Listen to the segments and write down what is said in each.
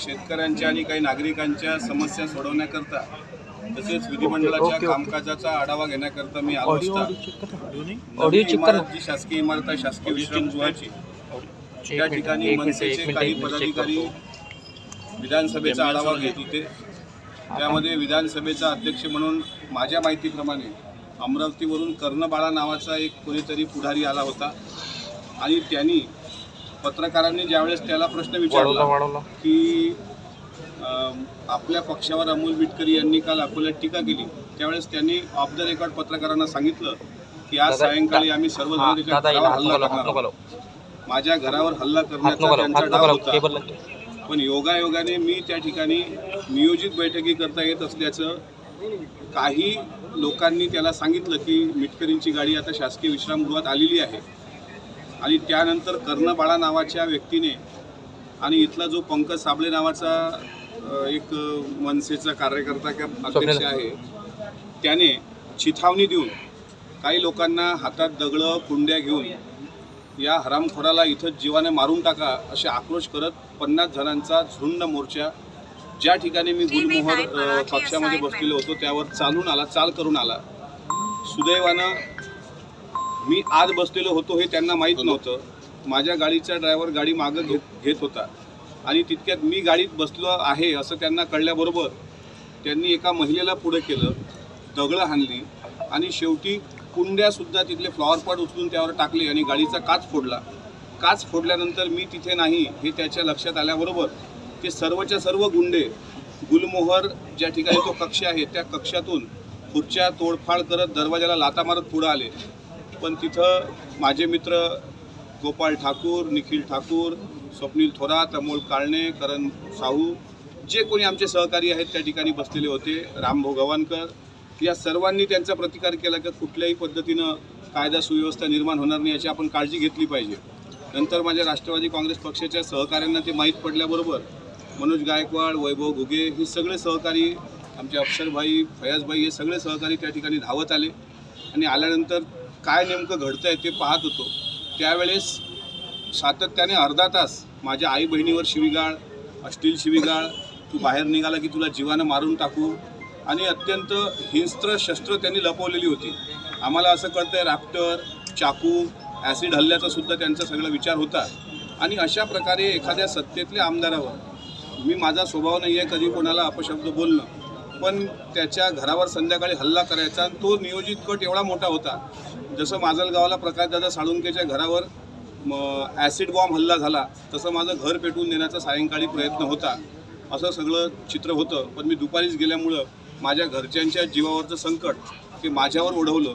शेतकऱ्यांच्या आणि काही नागरिकांच्या समस्या सोडवण्याकरता तसेच विधिमंडळाच्या कामकाजाचा आढावा घेण्याकरता मी आलो असता. इमारत जी शासकीय इमारत आहे शासकीय विश्रामगृहाची. त्या ठिकाणी मनसेचे मिनिट, काही पदाधिकारी विधानसभेचा आढावा घेत होते. त्यामध्ये विधानसभेचा अध्यक्ष म्हणून माझ्या माहितीप्रमाणे अमरावतीवरून कर्णबाळा नावाचा एक कोणीतरी पुढारी आला होता. आणि त्यांनी पत्रकारांनी ज्यावेळेस त्याला प्रश्न विचारला की आपल्या पक्षावर अमोल मिटकरी यांनी काल अकोल्यात टीका केली त्यावेळेस त्यांनी ऑफ द रेकॉर्ड पत्रकारांना सांगितलं की आज सायंकाळी आम्ही. लावू. माझ्या घरावर हल्ला करण्याचा त्यांचा डाव. होता. पण योगायोगाने मी त्या ठिकाणी नियोजित बैठकी करता येत असल्याचं काही लोकांनी त्याला सांगितलं की मिटकरींची गाडी आता शासकीय विश्रामगृहात आलेली आहे आणि त्यानंतर कर्णबाळा नावाच्या व्यक्तीने आणि इथला जो पंकज साबळे नावाचा एक मनसेचा कार्यकर्ता किंवा अध्यक्ष. आहे त्याने चिथावणी देऊन काही लोकांना हातात दगडं कुंड्या घेऊन या हरामखोराला इथं जीवाने मारून टाका असे आक्रोश करत पन्नास जणांचा झुंड मोर्चा ज्या ठिकाणी मी गुलमोहर पक्षामध्ये बसलेलो होतो त्यावर चालून आला चाल करून आला सुदैवानं मी आज बसलेलो होतो हे त्यांना माहीत नव्हतं. माझ्या गाडीचा ड्रायव्हर गाडी मागं घेत घेत होता. आणि तितक्यात मी गाडीत बसलो आहे असं त्यांना कळल्याबरोबर त्यांनी एका महिलेला पुढे केलं दगडं हाणली आणि शेवटी कुंड्यासुद्धा तिथले फ्लॉवर पॉट उचलून त्यावर टाकले आणि गाडीचा काच फोडला. काच फोडल्यानंतर मी तिथे नाही हे त्याच्या लक्षात आल्याबरोबर ते सर्वच्या सर्व गुंडे गुलमोहर ज्या ठिकाणी तो कक्ष आहे त्या कक्षातून खुर्च्या तोडफाड करत दरवाजाला लाता मारत पुढं आले. पण तिथं माझे मित्र गोपाळ ठाकूर निखिल ठाकूर स्वप्नील थोरात अमोल काळणे करण साहू जे कोणी आमचे सहकारी आहेत त्या ठिकाणी बसलेले होते रामभाऊ गवानकर या सर्वांनी त्यांचा प्रतिकार केला की कुठल्याही पद्धतीनं कायदा सुव्यवस्था निर्माण होणार नाही याची आपण काळजी घेतली पाहिजे. नंतर माझ्या राष्ट्रवादी काँग्रेस पक्षाच्या सहकाऱ्यांना ते माहीत पडल्याबरोबर मनोज गायकवाड वैभव घुगे हे सगळे सहकारी आमचे अक्षरभाई फयाजभाई हे सगळे सहकारी त्या ठिकाणी धावत आले. आणि आल्यानंतर काय नेमकं घडतं आहे ते पाहत होतो. त्यावेळेस सातत्याने अर्धा तास माझ्या आई बहिणीवर शिवीगाळ अश्लील शिवीगाळ तू बाहेर निघाला की तुला जीवानं मारून टाकू आणि अत्यंत हिंस्त्र शस्त्र त्यांनी लपवलेली होती. आम्हाला असं कळतं आहे राफ्टर चाकू ॲसिड हल्ल्याचा सुद्धा त्यांचा सगळा विचार होता. आणि अशा प्रकारे एखाद्या सत्तेतल्या आमदारावर मी माझा स्वभाव नाही आहे कधी कोणाला अपशब्द बोलणं. पण त्याच्या घरावर संध्याकाळी हल्ला करायचा. आणि तो नियोजित कट एवढा मोठा होता. जसं माजलगावाला प्रकाशदादा साळुंकेच्या घरावर ॲसिड बॉम्ब हल्ला झाला तसं माझं घर पेटवून देण्याचा सायंकाळी प्रयत्न होता. असं सगळं चित्र होतं. पण मी दुपारीच गेल्यामुळं माझ्या घरच्यांच्या जीवावरचं संकट ते माझ्यावर ओढवलं.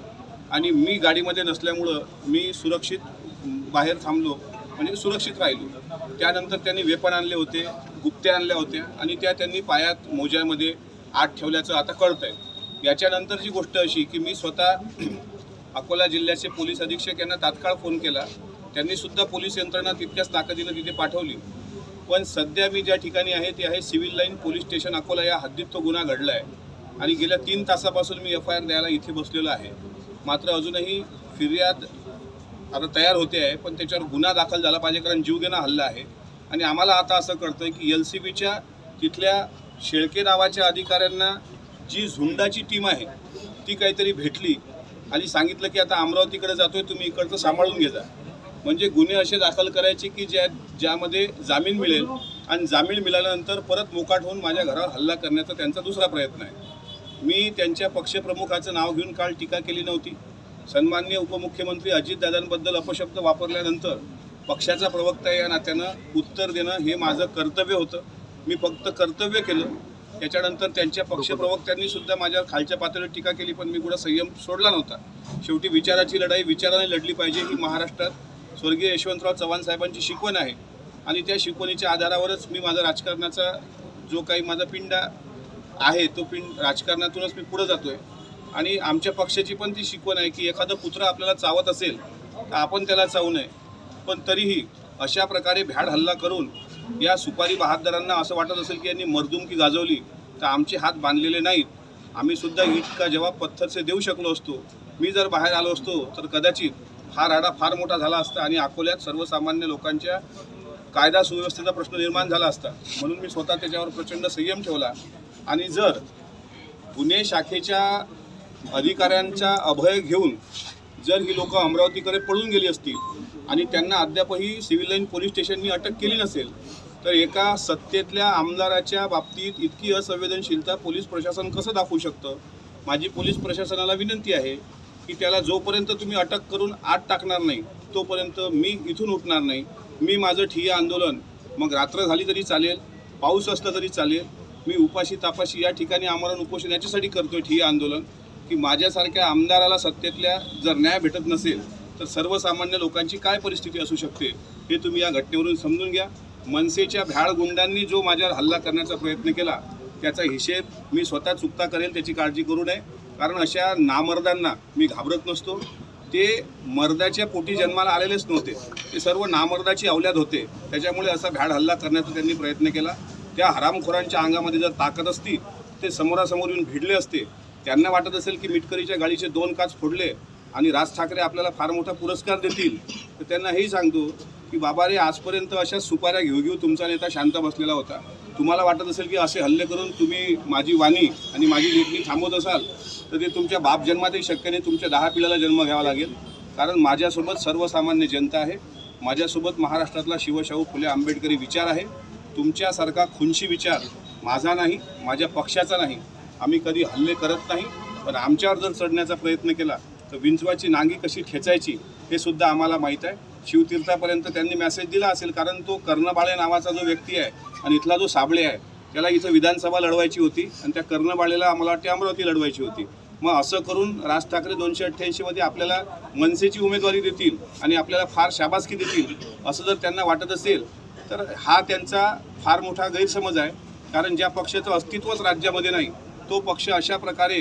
आणि मी गाडीमध्ये नसल्यामुळं मी सुरक्षित बाहेर थांबलो. म्हणजे सुरक्षित राहिलो. त्यानंतर त्यांनी वेपण आणले होते गुप्त्या आणल्या होत्या. आणि त्या त्यांनी पायात मोज्यामध्ये आत ठेवल्याचं आता कळतंय. याच्यानंतरची गोष्ट अशी की मी स्वतः अकोला जिल्ह्याचे पोलीस अधीक्षक यांना तात्काळ फोन केला. त्यांनी सुद्धा पोलीस यंत्रणा तितक्याच ताकदीनं तिथे पाठवली. पण सध्या मी ज्या ठिकाणी आहे ते आहे civil line police station Akola या हद्दीत तो गुन्हा घडला आहे आणि गेल्या तीन तासापासून मी एफ आय आर द्यायला इथे बसलेलो आहे. मात्र अजूनही फिर्याद आता तयार होते आहे पण त्याच्यावर गुन्हा दाखल झाला पाहिजे कारण जीवघेणा हल्ला आहे. आणि आम्हाला आता असं कळतं की एल सी बीच्या तिथल्या शेळके नावाच्या अधिकाऱ्यांना जी झुंडाची टीम आहे ती काहीतरी भेटली आणि सांगितलं की आता अमरावतीकडे जातोय तुम्ही इकडचं सांभाळून घेजा म्हणजे गुन्हे असे दाखल करायचे की ज्या ज्यामध्ये जामीन मिळेल आणि जामीन मिळाल्यानंतर परत मोकाट होऊन माझ्या घरावर हल्ला करण्याचा त्यांचा दुसरा प्रयत्न आहे. मी त्यांच्या पक्षप्रमुखाचं नाव घेऊन काल टीका केली नव्हती. सन्माननीय उपमुख्यमंत्री अजितदादांबद्दल अपशब्द वापरल्यानंतर पक्षाचा प्रवक्ता या नात्यानं उत्तर देणं हे माझं कर्तव्य होतं. मी फक्त कर्तव्य केलं. त्याच्यानंतर त्यांच्या पक्षप्रवक्त्यांनी सुद्धा माझ्या खालच्या पातळीवर टीका केली पण मी कुठं संयम सोडला नव्हता. शेवटी विचाराची लढाई विचाराने लढली पाहिजे ही महाराष्ट्रात स्वर्गीय यशवंतराव चव्हाण साहेबांची शिकवण आहे. आणि त्या शिकवणीच्या आधारावरच मी माझा राजकारणाचा जो काही माझा पिंडा आहे तो पिंड राजकारणातूनच मी पुढे आहे आणि आमच्या पक्षाची पण ती शिकवण आहे की एखादं कुत्र आपल्याला चावत असेल तर आपण त्याला चावू नये. पण तरीही अशा प्रकारे भ्याड हल्ला करून या सुपारी बहादरांना असं वाटत असेल की यांनी मर्दुमकी गाजवली तर आमचे हात बांधलेले नाहीत. आम्ही सुद्धा ईट का जवाब पत्थरचे देऊ शकलो असतो मी जर बाहेर आलो असतो तर कदाचित हा राडा फार मोठा झाला असता आणि अकोल्यात सर्वसामान्य लोकांच्या कायदा सुव्यवस्थेचा प्रश्न निर्माण झाला असता. म्हणून मी स्वतः त्याच्यावर प्रचंड संयम ठेवला. आणि जर पुणे शाखेच्या अधिकाऱ्यांचा अभय घेऊन जर ही लोक अमरावतीकडे पळून गेली असतील आणि त्यांना अद्यापही सिव्हिल लाईन पोलीस स्टेशननी अटक केली नसेल तर एका सत्तेतल्या आमदाराच्या बाबतीत इतकी असंवेदनशीलता पोलीस प्रशासन कसं दाखवू शकतं? माझी पोलीस प्रशासनाला विनंती आहे की त्याला जोपर्यंत तुम्ही अटक करून आत टाकणार नाही तोपर्यंत मी इथून उठणार नाही. मी माझं ठिय्या आंदोलन मग रात्र झाली तरी चालेल पाऊस असला तरी चालेल. मी उपाशी तापाशी या ठिकाणी आमरण उपोषण याच्यासाठी करतोय ठिय्या आंदोलन. की माझ्यासारख्या आमदाराला सत्तेतल्या जर न्याय भेटत नसेल तर सर्वसामान्य लोकांची काय परिस्थिती असू शकते हे तुम्ही या घटनेवरून समजून घ्या. मनसेच्या भ्याळ गुंडांनी जो माझ्यावर हल्ला करण्याचा प्रयत्न केला त्याचा हिशेब मी स्वतः चुकता करेल त्याची काळजी करू नये. कारण अशा नामर्दांना मी घाबरत नसतो. ते मर्दाच्या पोटी जन्माला आलेलेच नव्हते. ते सर्व नामर्दाची अवल्याद होते. त्याच्यामुळे असा भ्याड हल्ला करण्याचा त्यांनी प्रयत्न केला. त्या हरामखोरांच्या अंगामध्ये जर ताकद असती ते समोरासमोर येऊन भिडले असते त्यांना वाटत असेल की मिटकरीच्या गाडीचे दोन काच फोडले आणि राज ठाकरे आपल्याला फार मोठा पुरस्कार देतील तर त्यांना हेही सांगतो की बाबा रे आजपर्यंत अशा सुपाऱ्या घेऊ घेऊ तुमचा नेता शांत बसलेला होता. तुम्हाला वाटत असेल की असे हल्ले करून तुम्ही माझी वाणी आणि माझी लेखणी थांबवत असाल तर ते तुमच्या बाप जन्मातही शक्य नाही तुमच्या दहा पिढ्याला जन्म घ्यावा लागेल. कारण माझ्यासोबत सर्वसामान्य जनता आहे. माझ्यासोबत महाराष्ट्रातला शिवशाहू फुले आंबेडकरी विचार आहे. तुमच्यासारखा खुनशी विचार माझा नाही माझ्या पक्षाचा नाही. आम्ही कधी हल्ले करत नाही पण आमच्यावर जर चढण्याचा प्रयत्न केला तर विंचवाची नांगी कशी खेचायची हे सुद्धा आम्हाला माहीत आहे. शिवतीर्थापर्यंत त्यांनी मेसेज दिला असेल कारण तो कर्णबाळे नावाचा जो व्यक्ती आहे आणि इथला जो साबळे आहे त्याला इथं विधानसभा लढवायची होती आणि त्या कर्णबाळेला आम्हाला वाटते अमरावती लढवायची होती. मग असं करून राज ठाकरे दोनशे अठ्ठ्याऐंशीमध्ये आपल्याला मनसेची उमेदवारी देतील आणि आपल्याला फार शाबासकी देतील असं जर त्यांना वाटत असेल तर हा त्यांचा फार मोठा गैरसमज आहे. कारण ज्या पक्षाचं अस्तित्वच राज्यामध्ये नाही तो पक्ष अशा प्रकारे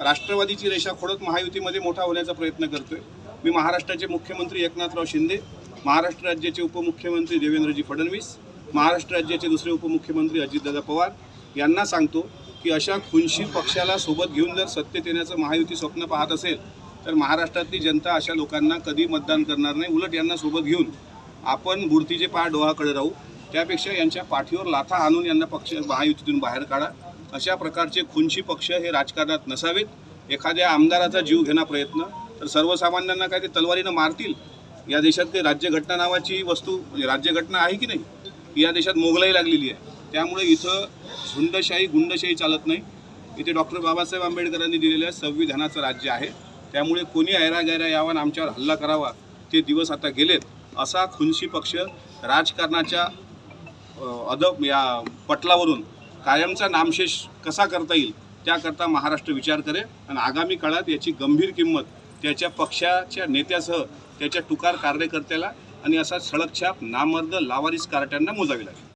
राष्ट्रवादीची रेषा खोडत महायुतीमध्ये मोठा होण्याचा प्रयत्न करतोय. मी महाराष्ट्राचे मुख्यमंत्री एकनाथराव शिंदे महाराष्ट्र राज्याचे उपमुख्यमंत्री देवेंद्रजी फडणवीस महाराष्ट्र राज्याचे दुसरे उपमुख्यमंत्री अजितदादा पवार यांना सांगतो की अशा खुनशीर पक्षाला सोबत घेऊन जर सत्तेत येण्याचं महायुती स्वप्न पाहत असेल तर महाराष्ट्रातली जनता अशा लोकांना कधी मतदान करणार नाही. उलट यांना सोबत घेऊन आपण मूर्तीचे पाय डोहाकडे राहू. त्यापेक्षा यांच्या पाठीवर लाथा आणून यांना पक्ष महायुतीतून बाहेर काढा. अशा प्रकारचे खुंची पक्ष हे राजकारणात नसावेत. एखाद्या आमदाराचा जीव घेणं प्रयत्न तर सर्वसामान्यांना काय ते तलवारीनं मारतील? या देशात ते राज्यघटना नावाची वस्तू म्हणजे राज्यघटना आहे की नाही? या देशात मोगलाई लागलेली आहे. त्यामुळे इथं झुंडशाही गुंडशाही चालत नाही. इथे डॉक्टर बाबासाहेब आंबेडकरांनी दिलेल्या संविधानाचं राज्य आहे. त्यामुळे कोणी ऐरा गैरा यावा आणि आमच्यावर हल्ला करावा ते दिवस आता गेलेत. असा खुनशी पक्ष राजकारणाच्या अदब या पटलावरून कायमचा नामशेष कसा करता येईल त्याकरता महाराष्ट्र विचार करेल. आणि आगामी काळात याची गंभीर किंमत त्याच्या पक्षाच्या नेत्यासह त्याच्या टुकार कार्यकर्त्याला आणि असा सळकछाप नामर्द लावारिस कार्ट्यांना मोजावी लागेल.